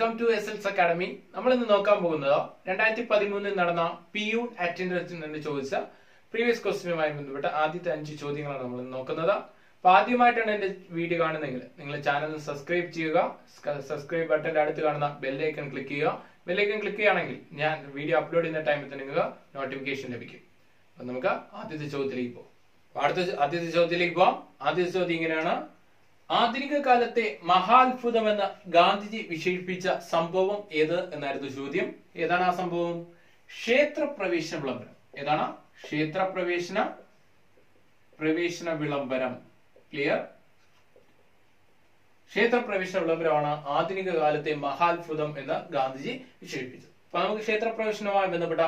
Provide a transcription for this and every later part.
Welcome to S L's academy നമ്മൾ ഇന്ന് നോക്കാൻ പോകുന്നത് രണ്ടായിരത്തി പതിമൂന്നിൽ നടന്ന പി യു അറ്റൻഡൻസിൽ നിന്ന് ചോദിച്ച പ്രീവിയസ് ക്വസ്റ്റിനുമായി ബന്ധപ്പെട്ട ആദ്യത്തെ അഞ്ച് ചോദ്യങ്ങളാണ് നമ്മൾ നോക്കുന്നത്. അപ്പൊ ആദ്യമായിട്ടാണ് എന്റെ വീഡിയോ കാണുന്നതെങ്കിൽ നിങ്ങൾ ചാനൽ സബ്സ്ക്രൈബ് ചെയ്യുക. സബ്സ്ക്രൈബ് ബട്ടന്റെ അടുത്ത് കാണുന്ന ബെല്ലൈക്കൺ ക്ലിക്ക് ചെയ്യുക. ബെല്ലൈക്കൺ ക്ലിക്ക് ചെയ്യുകയാണെങ്കിൽ ഞാൻ വീഡിയോ അപ്ലോഡ് ചെയ്യുന്ന ടൈമിൽ തന്നെ നിങ്ങൾക്ക് നോട്ടിഫിക്കേഷൻ ലഭിക്കും. അപ്പൊ നമുക്ക് ആദ്യത്തെ ചോദ്യത്തിലേക്ക് പോകാം അടുത്ത ആദ്യത്തെ ചോദ്യത്തിലേക്ക് പോവാം. ആദ്യത്തെ ചോദ്യം ഇങ്ങനെയാണ്. ആധുനിക കാലത്തെ മഹാത്ഭുതമെന്ന് ഗാന്ധിജി വിശേഷിപ്പിച്ച സംഭവം ഏത് എന്നായിരുന്നു ചോദ്യം. ഏതാണ് ആ സംഭവം? ക്ഷേത്രപ്രവേശന വിളംബരം ഏതാണ്? ക്ഷേത്രപ്രവേശന. പ്രവേശന വിളംബരം ക്ലിയർ ക്ഷേത്രപ്രവേശന വിളംബരമാണ് ആധുനിക കാലത്തെ മഹാത്ഭുതം എന്ന് ഗാന്ധിജി വിശേഷിപ്പിച്ചത്. അപ്പൊ നമുക്ക് ക്ഷേത്രപ്രവേശനവുമായി ബന്ധപ്പെട്ട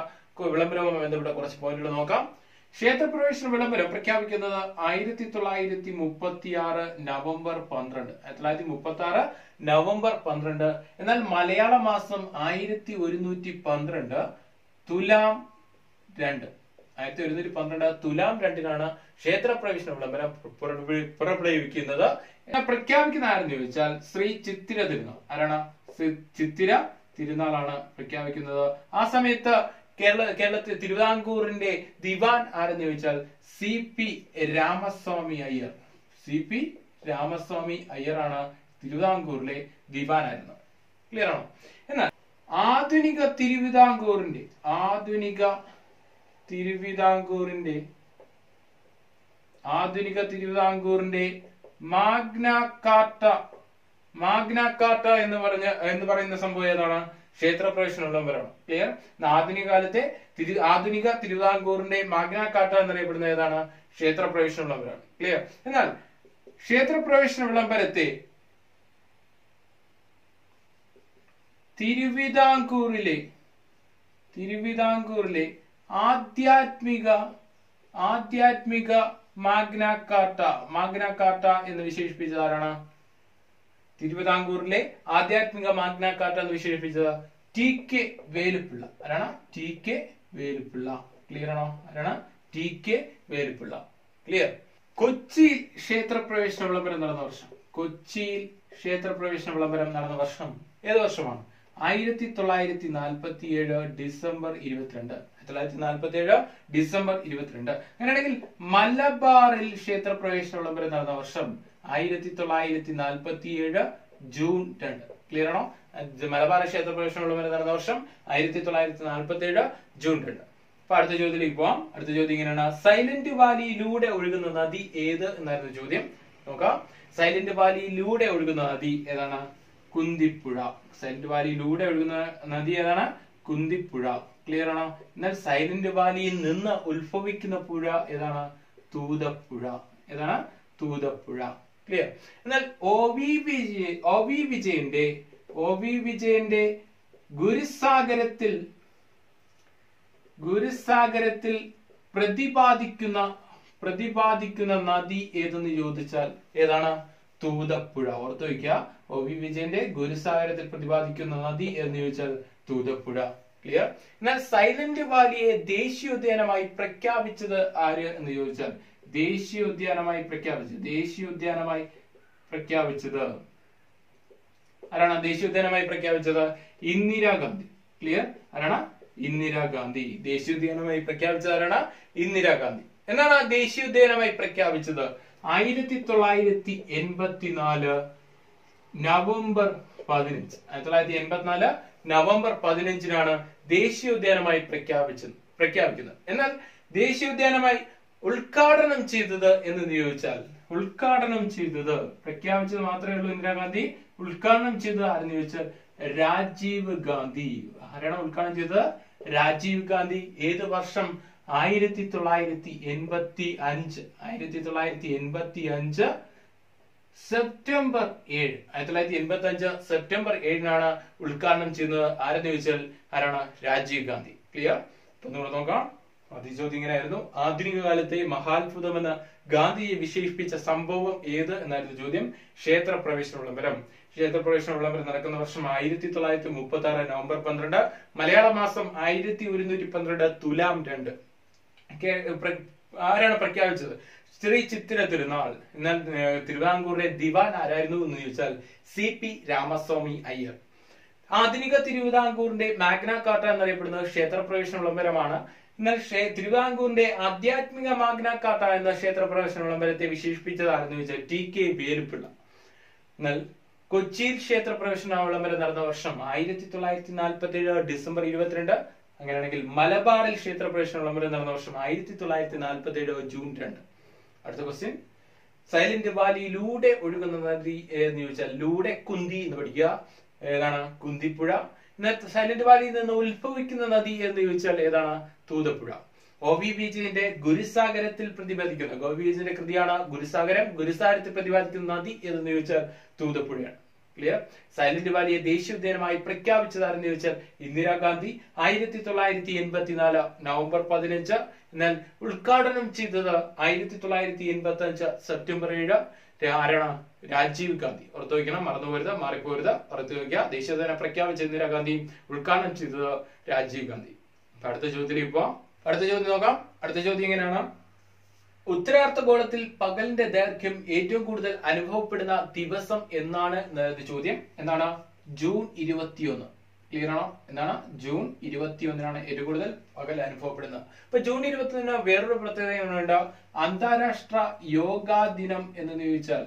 വിളംബരവുമായി ബന്ധപ്പെട്ട കുറച്ച് പോയിന്റുകൾ നോക്കാം. ക്ഷേത്രപ്രവേശന വിളംബരം പ്രഖ്യാപിക്കുന്നത് ആയിരത്തി തൊള്ളായിരത്തി മുപ്പത്തി ആറ് നവംബർ പന്ത്രണ്ട്. ആയിരത്തി തൊള്ളായിരത്തി മുപ്പത്തി ആറ് നവംബർ പന്ത്രണ്ട്. എന്നാൽ മലയാള മാസം ആയിരത്തി ഒരുന്നൂറ്റി പന്ത്രണ്ട് തുലാം രണ്ട്. ആയിരത്തി ഒരുന്നൂറ്റി പന്ത്രണ്ട് തുലാം രണ്ടിനാണ് ക്ഷേത്രപ്രവേശന വിളംബരം പുറപ്പെടുവിക്കുന്നത് പ്രഖ്യാപിക്കുന്ന ആരെന്ന് ചോദിച്ചാൽ ശ്രീ ചിത്തിര തിരുനാൾ. ആരാണ്? ശ്രീ ചിത്തിര തിരുനാളാണ് പ്രഖ്യാപിക്കുന്നത്. ആ സമയത്ത് കേരള കേരളത്തിൽ തിരുവിതാംകൂറിന്റെ ദിവാൻ ആരെന്ന് ചോദിച്ചാൽ C P Ramaswami Iyer. C P Ramaswami അയ്യറാണ് തിരുവിതാംകൂറിലെ ദിവാനായിരുന്നത്. ക്ലിയർ ആണോ? എന്നാൽ ആധുനിക തിരുവിതാംകൂറിന്റെ ആധുനിക തിരുവിതാംകൂറിന്റെ ആധുനിക തിരുവിതാംകൂറിന്റെ മാഗ്ന കാർട്ട മാഗ്ന കാർട്ട എന്ന് പറഞ്ഞ എന്ന് പറയുന്ന സംഭവം ഏതാണ്? ക്ഷേത്രപ്രവേശന വിളംബരമാണ് ക്ലിയർ ആധുനിക കാലത്തെ തിരു ആധുനിക തിരുവിതാംകൂറിന്റെ മാഗ്ന കാർട്ട എന്നറിയപ്പെടുന്ന ഏതാണ്? ക്ഷേത്രപ്രവേശനമുള്ളവരാണ് ക്ലിയർ എന്നാൽ ക്ഷേത്രപ്രവേശന വിളംബരത്തെ തിരുവിതാംകൂറിലെ തിരുവിതാംകൂറിലെ ആധ്യാത്മിക ആധ്യാത്മിക മാഗ്ന കാർട്ട മാഗ്ന കാർട്ട എന്ന് വിശേഷിപ്പിച്ചത് ആരാണ്? തിരുവിതാംകൂറിലെ ആധ്യാത്മിക മാഗ്ന കാർട്ട എന്ന് വിശേഷിപ്പിച്ചത് ടി കെ വേലുപ്പിള്ള ആരാണ്? ടി കെ വേലുപ്പിള്ള ക്ലിയർ ആണോ? ആരാണ്? ടി കെ വേലുപ്പിള്ള ക്ലിയർ കൊച്ചിയിൽ ക്ഷേത്രപ്രവേശന വിളംബരം നടന്ന വർഷം. കൊച്ചിയിൽ ക്ഷേത്രപ്രവേശന വിളംബരം നടന്ന വർഷം ഏത് വർഷമാണ്? ആയിരത്തി തൊള്ളായിരത്തി നാൽപ്പത്തി ഏഴ് ഡിസംബർ ഇരുപത്തിരണ്ട്. ആയിരത്തി തൊള്ളായിരത്തി നാൽപ്പത്തി ഏഴ് ഡിസംബർ ഇരുപത്തിരണ്ട്. അങ്ങനെയാണെങ്കിൽ മലബാറിൽ ക്ഷേത്രപ്രവേശന വിളംബരം നടന്ന വർഷം ആയിരത്തി തൊള്ളായിരത്തി നാൽപ്പത്തി ഏഴ് ജൂൺ രണ്ട്. ക്ലിയർ ആണോ? മലബാർ ക്ഷേത്രപ്രവേശന വിളംബരം നടന്ന വർഷം ആയിരത്തി തൊള്ളായിരത്തി നാൽപ്പത്തി ഏഴ് ജൂൺ രണ്ട്. അപ്പൊ അടുത്ത ചോദ്യത്തിലേക്ക് പോവാം. അടുത്ത ചോദ്യം ഇങ്ങനെയാണ്. സൈലന്റ് വാലിയിലൂടെ ഒഴുകുന്ന നദി ഏത് എന്നായിരുന്നു ചോദ്യം. നോക്കാം. സൈലന്റ് വാലിയിലൂടെ ഒഴുകുന്ന നദി ഏതാണ്? കുന്തിപ്പുഴ. സൈലന്റ് വാലിയിലൂടെ ഒഴുകുന്ന നദി ഏതാണ്? കുന്തിപ്പുഴ. ക്ലിയർ ആണോ? എന്നാൽ സൈലന്റ് വാലിയിൽ നിന്ന് ഉത്ഭവിക്കുന്ന പുഴ ഏതാണ്? തൂതപ്പുഴ. ഏതാണ്? തൂതപ്പുഴ. ക്ലിയർ എന്നാൽ O V Vijaya O V വിജയന്റെ ഒ വി വിജയന്റെ ഗുരുസാഗരത്തിൽ ഗുരുസാഗരത്തിൽ പ്രതിപാദിക്കുന്ന പ്രതിപാദിക്കുന്ന നദി ഏതെന്ന് ചോദിച്ചാൽ ഏതാണ്? തൂതപ്പുഴ. ഓർത്തു വയ്ക്കുക. ഒ വി വിജയന്റെ ഗുരുസാഗരത്തിൽ പ്രതിപാദിക്കുന്ന നദി എന്ന് ചോദിച്ചാൽ തൂതപ്പുഴ. ക്ലിയർ എന്നാൽ സൈലന്റ് വാലിയെ ദേശീയോദ്യാനമായി പ്രഖ്യാപിച്ചത് ആര് എന്ന് ചോദിച്ചാൽ ദേശീയോദ്യാനമായി പ്രഖ്യാപിച്ചത് ദേശീയോദ്യാനമായി പ്രഖ്യാപിച്ചത് ആരാണ് ദേശീയോദ്യാനമായി പ്രഖ്യാപിച്ചത്? ഇന്ദിരാഗാന്ധി. ക്ലിയർ ആരാണ്? ഇന്ദിരാഗാന്ധി. ദേശീയോദ്യാനമായി പ്രഖ്യാപിച്ചത് ആരാണ്? ഇന്ദിരാഗാന്ധി. എന്നാണ് ആ ദേശീയോദ്യാനമായി പ്രഖ്യാപിച്ചത്? ആയിരത്തി തൊള്ളായിരത്തി എൺപത്തിനാല് നവംബർ പതിനഞ്ച്. ആയിരത്തി തൊള്ളായിരത്തി എൺപത്തിനാല് നവംബർ പതിനഞ്ചിനാണ് ദേശീയോദ്യാനമായി പ്രഖ്യാപിച്ചത്. പ്രഖ്യാപിക്കുന്നത്. എന്നാൽ ദേശീയോദ്യാനമായി ഉദ്ഘാടനം ചെയ്തത് എന്ന് നിയോഗിച്ചാൽ. ഉദ്ഘാടനം ചെയ്തത്. പ്രഖ്യാപിച്ചത് മാത്രമേ ഉള്ളൂ ഇന്ദിരാഗാന്ധി. ഉദ്ഘാടനം ചെയ്തത് ആരെന്ന് ചോദിച്ചാൽ രാജീവ് ഗാന്ധി. ആരാണ് ഉദ്ഘാടനം ചെയ്തത്? രാജീവ് ഗാന്ധി. ഏത് വർഷം? ആയിരത്തി തൊള്ളായിരത്തി എൺപത്തി അഞ്ച് ആയിരത്തി തൊള്ളായിരത്തി എൺപത്തി അഞ്ച് സെപ്റ്റംബർ ഏഴ്. ആയിരത്തി തൊള്ളായിരത്തി എൺപത്തി അഞ്ച് സെപ്റ്റംബർ ഏഴിനാണ് ഉദ്ഘാടനം ചെയ്യുന്നത് ആരെന്ന് ചോദിച്ചാൽ ആരാണ്? രാജീവ് ഗാന്ധി. ക്ലിയർ നിങ്ങൾ നോക്കാം. ആദ്യ ചോദ്യം ഇങ്ങനെയായിരുന്നു ആധുനിക കാലത്തെ മഹാത്ഭുതമെന്ന് ഗാന്ധിയെ വിശേഷിപ്പിച്ച സംഭവം ഏത് എന്നായിരുന്നു ചോദ്യം. ക്ഷേത്ര പ്രവേശന വിളംബരം. ക്ഷേത്ര പ്രവേശന വിളംബരം നടക്കുന്ന വർഷം ആയിരത്തി തൊള്ളായിരത്തി മുപ്പത്തി ആറ് നവംബർ പന്ത്രണ്ട്. മലയാള മാസം ആയിരത്തി ഒരുന്നൂറ്റി പന്ത്രണ്ട് തുലാം രണ്ട് ആരാണ് പ്രഖ്യാപിച്ചത്? ശ്രീ ചിത്തിര തിരുനാൾ. എന്നാൽ തിരുവിതാംകൂറിലെ ദിവാൻ ആരായിരുന്നു എന്ന് ചോദിച്ചാൽ സി പി രാമസ്വാമി അയ്യർ. ആധുനിക തിരുവിതാംകൂറിന്റെ മാഗ്ന കാർട്ട എന്നറിയപ്പെടുന്നത് ക്ഷേത്രപ്രവേശന വിളംബരമാണ്. എന്നാൽ തിരുവിതാംകൂറിന്റെ ആധ്യാത്മിക മാഗ്നാക്കാത്ത എന്ന ക്ഷേത്ര പ്രവേശന വിളംബരത്തെ വിശേഷിപ്പിച്ചതാരെന്ന് വെച്ചാൽ ടി കെ വേലുപ്പിള്ള എന്നാൽ കൊച്ചിയിൽ ക്ഷേത്ര പ്രവേശന വിളംബരം നടന്ന വർഷം ആയിരത്തി തൊള്ളായിരത്തി നാൽപ്പത്തി ഏഴ് ഡിസംബർ ഇരുപത്തിരണ്ട് അങ്ങനെയാണെങ്കിൽ മലബാറിൽ ക്ഷേത്ര പ്രവേശന വിളംബരം നടന്ന വർഷം ആയിരത്തി തൊള്ളായിരത്തി നാൽപ്പത്തി ഏഴ് ജൂൺ രണ്ട്. അടുത്ത ക്വസ്റ്റ്യൻ സൈലന്റ് വാലിയിലൂടെ ഒഴുകുന്ന നദി എന്ന് ചോദിച്ചാൽ ലൂടെ കുന്തി എന്ന് പഠിക്കുക. ഏതാണ്? കുന്തിപ്പുഴ. എന്നാൽ സൈലന്റ് വാലിയിൽ നിന്ന് ഉത്ഭവിക്കുന്ന നദി എന്ന് ചോദിച്ചാൽ ഏതാണ്? തൂതപ്പുഴ. ഒ വി വിജയന്റെ ഗുരുസാഗരത്തിൽ പ്രതിപാദിക്കുന്ന ഗോ വി വിജയന്റെ കൃതിയാണ് ഗുരുസാഗരം. ഗുരുസാഗരത്തിൽ പ്രതിപാദിക്കുന്ന നദി എന്ന് ചോദിച്ചാൽ തൂതപ്പുഴയാണ്. ക്ലിയർ സൈലന്റ് വാലിയെ ദേശീയ ഉദ്യാനമായി പ്രഖ്യാപിച്ചതാരെന്ന് ചോദിച്ചാൽ ഇന്ദിരാഗാന്ധി. ആയിരത്തി തൊള്ളായിരത്തി എൺപത്തിനാല് നവംബർ പതിനഞ്ച് എന്നാൽ ഉദ്ഘാടനം ചെയ്തത് ആയിരത്തി തൊള്ളായിരത്തി എൺപത്തി അഞ്ച് സെപ്റ്റംബർ ഏഴ്. ആരാണ്? രാജീവ് ഗാന്ധി. ഓർത്തു വയ്ക്കണം മറന്നുപോരുത് മാറിപ്പോരുത്. ഓർത്തു വയ്ക്കുക ദേശീയ ഉദ്യാനം പ്രഖ്യാപിച്ച ഇന്ദിരാഗാന്ധി ഉദ്ഘാടനം ചെയ്തത് രാജീവ് ഗാന്ധി. അപ്പൊ അടുത്ത ചോദ്യത്തിലേക്ക് പോവാം അടുത്ത ചോദ്യം നോക്കാം. അടുത്ത ചോദ്യം എങ്ങനെയാണ്? ഉത്തരാർദ്ധഗോളത്തിൽ പകലിന്റെ ദൈർഘ്യം ഏറ്റവും കൂടുതൽ അനുഭവപ്പെടുന്ന ദിവസം എന്നാണ് ചോദ്യം. എന്താണ്? ജൂൺ ഇരുപത്തിയൊന്ന്. ക്ലിയർ ആണോ? എന്താണ്? ജൂൺ ഇരുപത്തി ഒന്നിനാണ് ഏറ്റവും കൂടുതൽ പകൽ അനുഭവപ്പെടുന്നത്. അപ്പൊ ജൂൺ ഇരുപത്തിയൊന്നിന് വേറൊരു പ്രത്യേകത അന്താരാഷ്ട്ര യോഗാ ദിനം എന്ന് ചോദിച്ചാൽ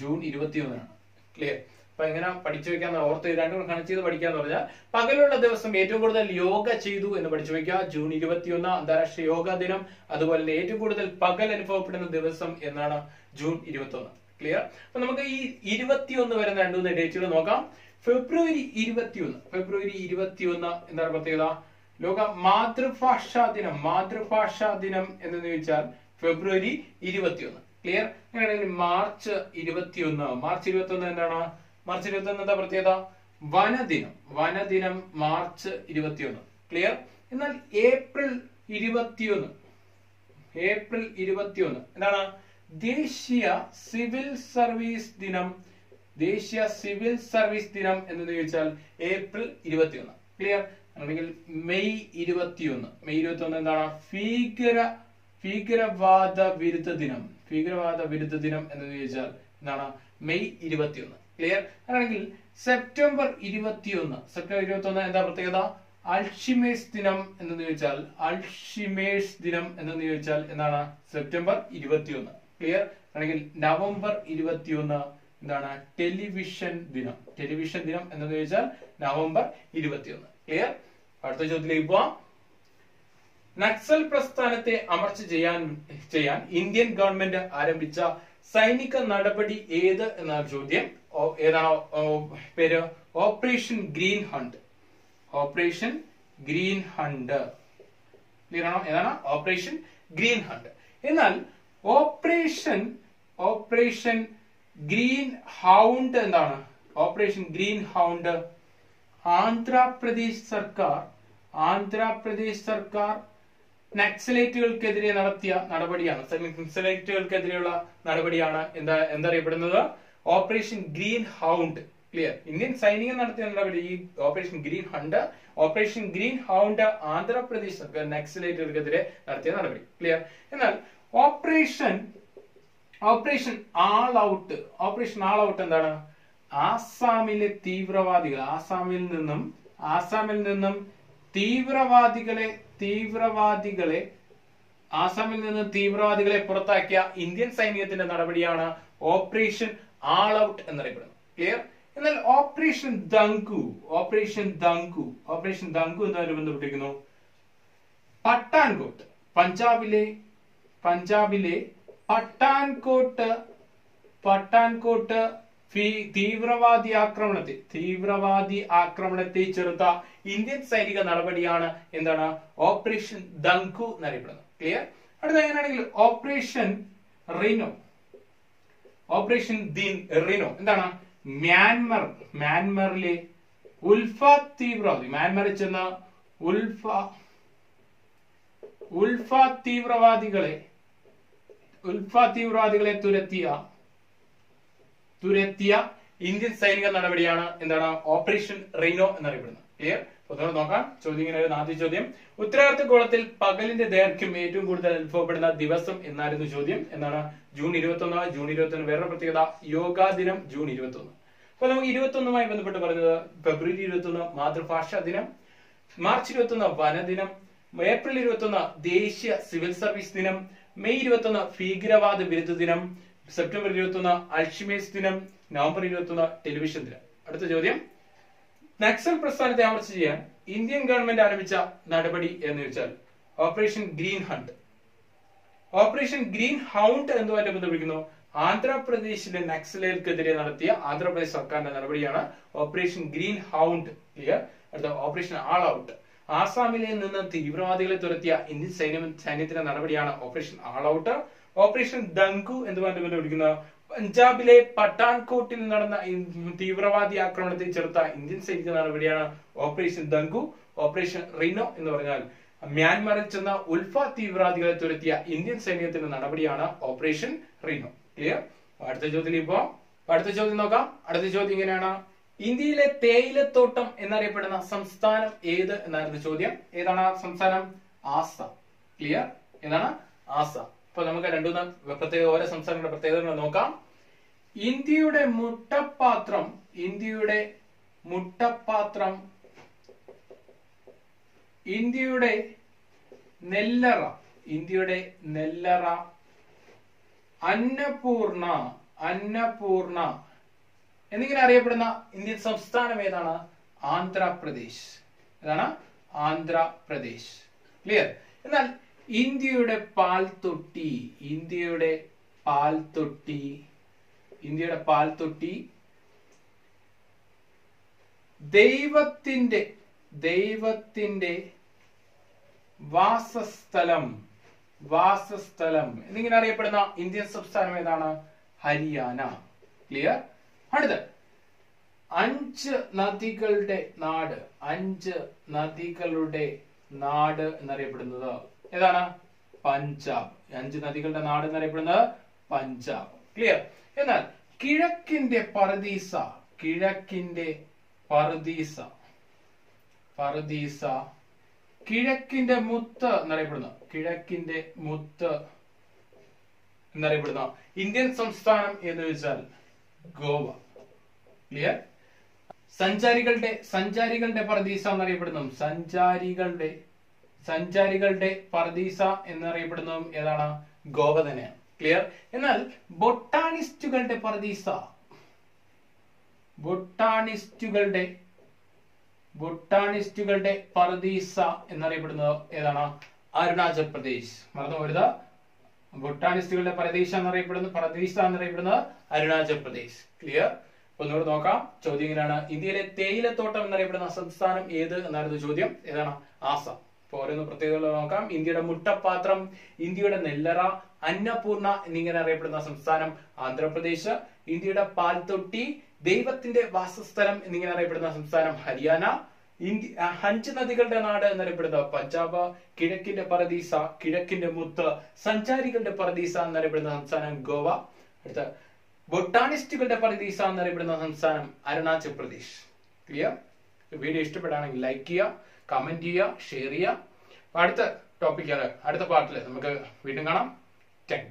ജൂൺ ഇരുപത്തിയൊന്നിനാണ്. ക്ലിയർ അപ്പൊ എങ്ങനെ പഠിച്ചു വെക്കാൻ ഓർത്ത് രണ്ടും കണക്ട് ചെയ്ത് പഠിക്കാന്ന് പറഞ്ഞാൽ പകലുള്ള ദിവസം ഏറ്റവും കൂടുതൽ യോഗ ചെയ്തു എന്ന് പഠിച്ചു വെക്കുക. ജൂൺ ഇരുപത്തിയൊന്ന് അന്താരാഷ്ട്ര യോഗാ ദിനം. അതുപോലെ തന്നെ ഏറ്റവും കൂടുതൽ പകൽ അനുഭവപ്പെടുന്ന ദിവസം എന്നാണ് ജൂൺ ഇരുപത്തിയൊന്ന് ക്ലിയർ അപ്പൊ നമുക്ക് ഈ ഇരുപത്തിയൊന്ന് വരുന്ന രണ്ടു മൂന്ന് ഡേറ്റുകൾ നോക്കാം. ഫെബ്രുവരി ഇരുപത്തിയൊന്ന്. ഫെബ്രുവരി ഇരുപത്തിയൊന്ന് എന്താണ് പ്രത്യേകത. ലോക മാതൃഭാഷാ ദിനം. മാതൃഭാഷാ ദിനം എന്ന് ചോദിച്ചാൽ ഫെബ്രുവരി ഇരുപത്തിയൊന്ന്. ക്ലിയർ അങ്ങനെയാണെങ്കിൽ മാർച്ച് ഇരുപത്തിയൊന്ന്. മാർച്ച് ഇരുപത്തിയൊന്ന് എന്താണ്? മാർച്ച് ഇരുപത്തിയൊന്ന് എന്താ പ്രത്യേകത? വനദിനം. വനദിനം മാർച്ച് ഇരുപത്തിയൊന്ന്. ക്ലിയർ എന്നാൽ ഏപ്രിൽ ഇരുപത്തിയൊന്ന്. ഏപ്രിൽ ഇരുപത്തിയൊന്ന്. എന്താണ്? ദേശീയ സിവിൽ സർവീസ് ദിനം ദേശീയ സിവിൽ സർവീസ് ദിനം എന്ന് ചോദിച്ചാൽ ഏപ്രിൽ ഇരുപത്തിയൊന്ന്. ക്ലിയർ അല്ലെങ്കിൽ മെയ് ഇരുപത്തിയൊന്ന്. മെയ് ഇരുപത്തിയൊന്ന് എന്താണ്? ഭീകര ഭീകരവാദ വിരുദ്ധ ദിനം. ഭീകരവാദ വിരുദ്ധ ദിനം എന്ന് ചോദിച്ചാൽ എന്താണ്? മെയ് ഇരുപത്തിയൊന്ന്. ക്ലിയർ അല്ലെങ്കിൽ സെപ്റ്റംബർ ഇരുപത്തിയൊന്ന്. സെപ്റ്റംബർ ഇരുപത്തിയൊന്ന് എന്താ പ്രത്യേകത? അൾഷിമേഴ്സ് ദിനം എന്ന് ചോദിച്ചാൽ അൾഷിമേഴ്സ് ദിനം എന്ന് ചോദിച്ചാൽ എന്താണ്? സെപ്റ്റംബർ ഇരുപത്തിയൊന്ന്. ക്ലിയർ അല്ലെങ്കിൽ നവംബർ ഇരുപത്തിയൊന്ന് എന്താണ്? ടെലിവിഷൻ ദിനം. ടെലിവിഷൻ ദിനം എന്ന് ചോദിച്ചാൽ നവംബർ ഇരുപത്തിയൊന്ന്. ക്ലിയർ അടുത്ത ചോദ്യത്തിലേക്ക് പോവാം. നക്സൽ പ്രസ്ഥാനത്തെ അമർച്ച ചെയ്യാൻ ചെയ്യാൻ ഇന്ത്യൻ ഗവൺമെന്റ് ആരംഭിച്ച സൈനിക നടപടി ഏത് എന്നാണ് ചോദ്യം. ഏതാണോ? പേര് operation green hunt. Operation green hunt. Clear ആണോ? ഏതാണ്? Operation green hunt. എന്നാൽ ഓപ്പറേഷൻ ഓപ്പറേഷൻ ഗ്രീൻ ഹൗണ്ട് എന്താണ്? Operation green hound. ആന്ധ്രാപ്രദേശ് സർക്കാർ ആന്ധ്രാപ്രദേശ് സർക്കാർ നക്സലേറ്റുകൾക്കെതിരെ നടത്തിയ നടപടിയാണ്. നക്സലേറ്റുകൾക്കെതിരെയുള്ള നടപടിയാണ് എന്താ എന്തറിയപ്പെടുന്നത്? Operation green hound. Clear? Indian സൈനികർ നടത്തിയ നടപടി ഈ operation green hunt operation green hound Andhra Pradesh സർക്കാർ നക്സലേറ്റുകൾക്കെതിരെ നടത്തിയ നടപടി. ക്ലിയർ? എന്നാൽ operation operation all out operation all out എന്താണ്? ആസാമിലെ തീവ്രവാദികൾ ആസാമിൽ നിന്നും ആസാമിൽ നിന്നും തീവ്രവാദികളെ തീവ്രവാദികളെ ആസാമിൽ നിന്ന് തീവ്രവാദികളെ പുറത്താക്കിയ ഇന്ത്യൻ സൈന്യത്തിന്റെ നടപടിയാണ് ഓപ്പറേഷൻ ആൾ ഔട്ട് എന്നറിയപ്പെടുന്നത്. ക്ലിയർ എന്നാൽ operation Dhangu operation Dhangu operation Dhangu എന്നതിന് ബന്ധപ്പെട്ടിരിക്കുന്നു? പട്ടാൻകോട്ട് പഞ്ചാബിലെ പഞ്ചാബിലെ പട്ടാൻകോട്ട് പട്ടാൻകോട്ട് തീവ്രവാദി ആക്രമണത്തെ തീവ്രവാദി ആക്രമണത്തെ ചെറുത്ത ഇന്ത്യൻ സൈനിക നടപടിയാണ് എന്താണ്? ഓപ്പറേഷൻ ദങ്കു എന്നറിയപ്പെടുന്നത്. ക്ലിയർ അടുത്ത എങ്ങനെയാണെങ്കിൽ ഓപ്പറേഷൻ റിനോ. ഓപ്പറേഷൻ ദിൻ റിനോ. എന്താണ്? മ്യാൻമർ മ്യാൻമറിലെ ഉൽഫ തീവ്രവാദി. മ്യാൻമറിൽ ചെന്ന ഉൽഫ ഉൽഫ തീവ്രവാദികളെ ഉൽഫ തീവ്രവാദികളെ തുരത്തിയ തുരത്തിയ ഇന്ത്യൻ സൈനിക നടപടിയാണ് എന്താണ് ഓപ്പറേഷൻ റീനോ എന്നറിയപ്പെടുന്നത്. ക്ലിയർ ഒന്നുകൂടെ നോക്കാം. ചോദ്യം ഇങ്ങനെ വരുന്ന ആദ്യ ചോദ്യം. ഉത്തരാർദ്ധഗോളത്തിൽ പകലിന്റെ ദൈർഘ്യം ഏറ്റവും കൂടുതൽ അനുഭവപ്പെടുന്ന ദിവസം എന്നായിരുന്നു ചോദ്യം. എന്നാണ് ജൂൺ ഇരുപത്തി ഒന്ന് ജൂൺ ഇരുപത്തി ഒന്ന് വേറൊരു പ്രത്യേകത യോഗാ ദിനം ജൂൺ ഇരുപത്തി ഒന്ന് അപ്പൊ നമുക്ക് ഇരുപത്തി ഒന്നുമായി ബന്ധപ്പെട്ട് പറഞ്ഞത് ഫെബ്രുവരി ഇരുപത്തി ഒന്ന് മാതൃഭാഷാ ദിനം മാർച്ച് ഇരുപത്തി ഒന്ന് വനദിനം ഏപ്രിൽ ഇരുപത്തി ഒന്ന് ദേശീയ സിവിൽ സർവീസ് ദിനം മെയ് ഇരുപത്തൊന്ന് ഭീകരവാദ വിരുദ്ധ ദിനം സെപ്റ്റംബർ ഇരുപത്തൊന്ന് അൽഷിമേസ് ദിനം നവംബർ ഇരുപത്തൊന്ന് ടെലിവിഷൻ ദിനം. അടുത്ത ചോദ്യം. നക്സൽ പ്രസ്ഥാനത്തെ അമർച്ച ചെയ്യാൻ ഇന്ത്യൻ ഗവൺമെന്റ് ആരംഭിച്ച നടപടി എന്ന് വെച്ചാൽ operation green hunt. Operation green hound എന്തുമായിട്ട് ബന്ധപ്പെട്ടിരിക്കുന്നു? ആന്ധ്രാപ്രദേശിലെ നക്സലുകൾക്കെതിരെ നടത്തിയ ആന്ധ്രാപ്രദേശ് സർക്കാരിന്റെ നടപടിയാണ് ഓപ്പറേഷൻ ഗ്രീൻ ഹൗണ്ട്. ക്ലിയർ? അടുത്ത ഓപ്പറേഷൻ ആൾ ഔട്ട്. ആസാമിലെ നിന്ന് തീവ്രവാദികളെ തുരത്തിയ ഇന്ത്യൻ സൈന്യം സൈന്യത്തിന്റെ നടപടിയാണ് operation all out. Operation Dhangu എന്ന് എന്തുമായിട്ട് വിളിക്കുന്നത് പഞ്ചാബിലെ പട്ടാൻകോട്ടിൽ നടന്ന തീവ്രവാദി ആക്രമണത്തെ ചെറുത്ത ഇന്ത്യൻ സൈനിക നടപടിയാണ് ഓപ്പറേഷൻ ദങ്കു ഓപ്പറേഷൻ റിനോ എന്ന് പറഞ്ഞാൽ മ്യാൻമറിൽ ചെന്ന ഉൽഫ തീവ്രവാദികളെ തുരത്തിയ ഇന്ത്യൻ സൈന്യത്തിന്റെ നടപടിയാണ് ഓപ്പറേഷൻ റിനോ. ക്ലിയർ അടുത്ത ചോദ്യത്തിലേക്ക് പോവാം അടുത്ത ചോദ്യം നോക്കാം. അടുത്ത ചോദ്യം ഇങ്ങനെയാണ്. ഇന്ത്യയിലെ തേയിലത്തോട്ടം എന്നറിയപ്പെടുന്ന സംസ്ഥാനം ഏത് എന്നായിരുന്നു ചോദ്യം? ഏതാണ് ആ സംസ്ഥാനം? ആസാം. ക്ലിയർ ഏതാണ്? ആസാം. അപ്പൊ നമുക്ക് രണ്ടുമൂന്ന് പ്രത്യേക ഓരോ സംസ്ഥാനങ്ങളുടെ പ്രത്യേകതകൾ നോക്കാം. ഇന്ത്യയുടെ മുട്ടപ്പാത്രം ഇന്ത്യയുടെ മുട്ടപ്പാത്രം ഇന്ത്യയുടെ നെല്ലറ ഇന്ത്യയുടെ നെല്ലറ അന്നപൂർണ അന്നപൂർണ എന്നിങ്ങനെ അറിയപ്പെടുന്ന ഇന്ത്യൻ സംസ്ഥാനം ഏതാണ്? ആന്ധ്രാപ്രദേശ്. ഏതാണ്? ആന്ധ്രാപ്രദേശ്. ക്ലിയർ എന്നാൽ ഇന്ത്യയുടെ പാൽ തൊട്ടി ഇന്ത്യയുടെ പാൽ തൊട്ടി ഇന്ത്യയുടെ പാൽ തൊട്ടി ദൈവത്തിന്റെ ദൈവത്തിന്റെ വാസസ്ഥലം വാസസ്ഥലം. എന്നിങ്ങനെ അറിയപ്പെടുന്ന ഇന്ത്യൻ സംസ്ഥാനം ഏതാണ്? ഹരിയാന. ക്ലിയർ അടുത്ത്. അഞ്ച് നദികളുടെ നാട് അഞ്ച് നദികളുടെ നാട് എന്നറിയപ്പെടുന്നത് ഏതാണ്? പഞ്ചാബ്. അഞ്ച് നദികളുടെ നാട് എന്നറിയപ്പെടുന്നത് പഞ്ചാബ്. ക്ലിയർ എന്നാൽ കിഴക്കിന്റെ പർദീസ കിഴക്കിന്റെ പർദീസ പർദീസ കിഴക്കിന്റെ മുത്ത് എന്നറിയപ്പെടുന്നു. കിഴക്കിന്റെ മുത്ത് എന്നറിയപ്പെടുന്ന. ഇന്ത്യൻ സംസ്ഥാനം എന്ന് വെച്ചാൽ ഗോവ. ക്ലിയർ സഞ്ചാരികളുടെ സഞ്ചാരികളുടെ പർദീസ എന്നറിയപ്പെടുന്നു സഞ്ചാരികളുടെ സഞ്ചാരികളുടെ പർദീസ എന്നറിയപ്പെടുന്നതും ഏതാണ്? ഗോവ തന്നെയാണ്. ക്ലിയർ എന്നാൽ ബൊട്ടാണിസ്റ്റുകളുടെ പറദീസ ബൊട്ടാണിസ്റ്റുകളുടെ ബൊട്ടാണിസ്റ്റുകളുടെ പറദീസ എന്നറിയപ്പെടുന്നത് ഏതാണ്? അരുണാചൽ പ്രദേശ്. മറന്നു പോരുത്. ബൊട്ടാണിസ്റ്റുകളുടെ പ്രദേശം എന്നറിയപ്പെടുന്നത് പ്രദേശ എന്നറിയപ്പെടുന്നത് അരുണാചൽ പ്രദേശ്. ക്ലിയർ ഒന്നുകൂടെ നോക്കാം. ചോദ്യം ഇങ്ങനെയാണ് ഇന്ത്യയിലെ തേയിലത്തോട്ടം എന്നറിയപ്പെടുന്ന സംസ്ഥാനം ഏത് എന്നായിരുന്നു ചോദ്യം? ഏതാണ്? ആസാം. അപ്പൊ ഓരോന്ന് പ്രത്യേകതകൾ നോക്കാം. ഇന്ത്യയുടെ മുട്ടപ്പാത്രം ഇന്ത്യയുടെ നെല്ലറ അന്നപൂർണ എന്നിങ്ങനെ അറിയപ്പെടുന്ന സംസ്ഥാനം ആന്ധ്രാപ്രദേശ് ഇന്ത്യയുടെ പാൽത്തൊട്ടി ദൈവത്തിന്റെ വാസസ്ഥലം എന്നിങ്ങനെ അറിയപ്പെടുന്ന സംസ്ഥാനം ഹരിയാന ഇന്ത്യ അഞ്ച് നദികളുടെ നാട് എന്നറിയപ്പെടുന്ന പഞ്ചാബ് കിഴക്കിന്റെ പറദീസ കിഴക്കിന്റെ മുത്ത് സഞ്ചാരികളുടെ പറദീസ എന്നറിയപ്പെടുന്ന സംസ്ഥാനം ഗോവ. അടുത്ത ബൊട്ടാണിസ്റ്റുകളുടെ പറദീസ എന്നറിയപ്പെടുന്ന സംസ്ഥാനം അരുണാചൽ പ്രദേശ്. ക്ലിയർ വീഡിയോ ഇഷ്ടപ്പെടുകയാണെങ്കിൽ ലൈക്ക് ചെയ്യുക കമന്റ് ചെയ്യുക ഷെയർ ചെയ്യുക. അടുത്ത ടോപ്പിക്കാണ് അടുത്ത പാർട്ടിൽ നമുക്ക് വീണ്ടും കാണാം. താങ്ക്